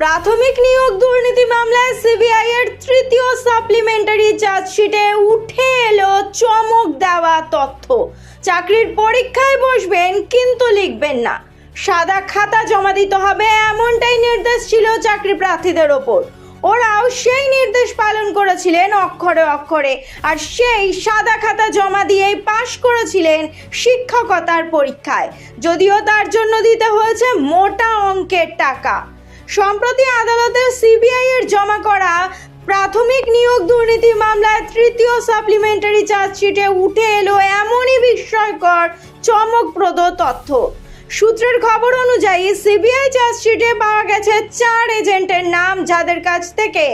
প্রাথমিক নিয়োগ দুর্নীতি মামলায় সিবিআই এর তৃতীয় সাপ্লিমেন্টারি চার্জশিটে উঠে এলো চমক দেওয়া তথ্য। চাকরির পরীক্ষায় বসবেন কিন্তু লিখবেন না। সাদা খাতা জমা দিতে হবে এমনটাই নির্দেশ ছিল চাকরি প্রার্থীদের ওপর। ওরাও সেই নির্দেশ পালন করেছিলেন অক্ষরে অক্ষরে আর সেই সাদা খাতা জমা দিয়েই পাশ করেছিলেন শিক্ষকতার পরীক্ষায়। যদিও তার জন্য দিতে হয়েছে মোটা অঙ্কের টাকা। সম্প্রতি আদালতে সিবিআই এর জমা করা প্রাথমিক নিয়োগ দুর্নীতি মামলায় তৃতীয় সাপ্লিমেন্টারি চার্জশিটে উঠে এলো এমনই বিস্ময়কর, চমকপ্রদ তথ্য। সূত্রের খবর অনুযায়ী সিবিআই চার্জশিটে পাওয়া গেছে চার এজেন্টের নাম যাদের কাছ থেকে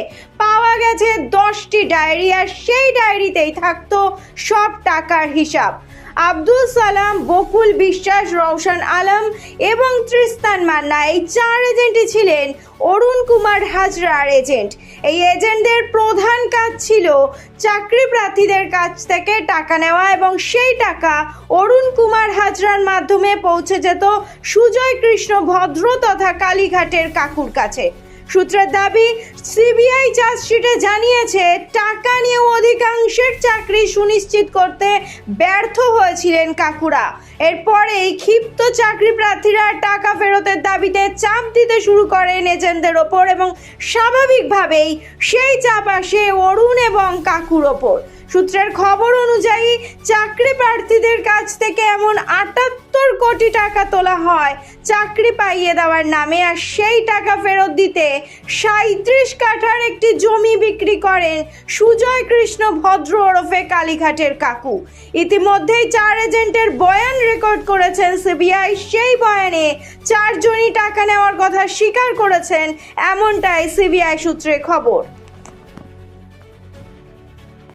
পাওয়া গেছে দশটি ডায়েরি, আর সেই ডায়েরিতেই থাকতো সব টাকার হিসাব। আব্দুল সালাম, বকুল বিশ্বাস, রওশন আলম এবং তৃস্তান মান্না। এই চার এজেন্টই ছিলেন অরুণ কুমার হাজরার এজেন্ট। এই এজেন্টদের প্রধান কাজ ছিল চাকরি প্রার্থীদের কাছ থেকে টাকা নেওয়া এবং সেই টাকা অরুণ কুমার হাজরার মাধ্যমে পৌঁছে যেত সুজয় কৃষ্ণ ভদ্র তথা কালীঘাটের কাকুর কাছে। সূত্রের দাবি সিবিআই চার্জশিটে জানিয়েছে, টাকা নিয়ে অধিকাংশের চাকরি সুনিশ্চিত করতে ব্যর্থ হয়েছিলেন কাকুরা। এরপরেই ক্ষিপ্ত চাকরি প্রার্থীরা টাকা ফেরতের দাবিতে চাপ দিতে শুরু করেন এজেন্টদের ওপর এবং স্বাভাবিকভাবেই সেই চাপ আসে অরুণ এবং কাকুর ওপর। সূত্রের খবর অনুযায়ী চাকরি প্রার্থীদের কাছ থেকে এমন আটাত্তর কোটি টাকা তোলা হয়। চাকরি পাইয়ে দেওয়ার নামে আর সেই টাকা ফেরত দিতে সাঁত্রিশ কাঠার একটি জমি বিক্রি করেন সুজয় কৃষ্ণ ভদ্র ওরফে কালীঘাটের কাকু। ইতিমধ্যেই চার এজেন্টের বয়ান রেকর্ড করেছেন সিবিআই। সেই বয়ানে চারজনই টাকা নেওয়ার কথা স্বীকার করেছেন, এমনটাই সিবিআই সূত্রে খবর।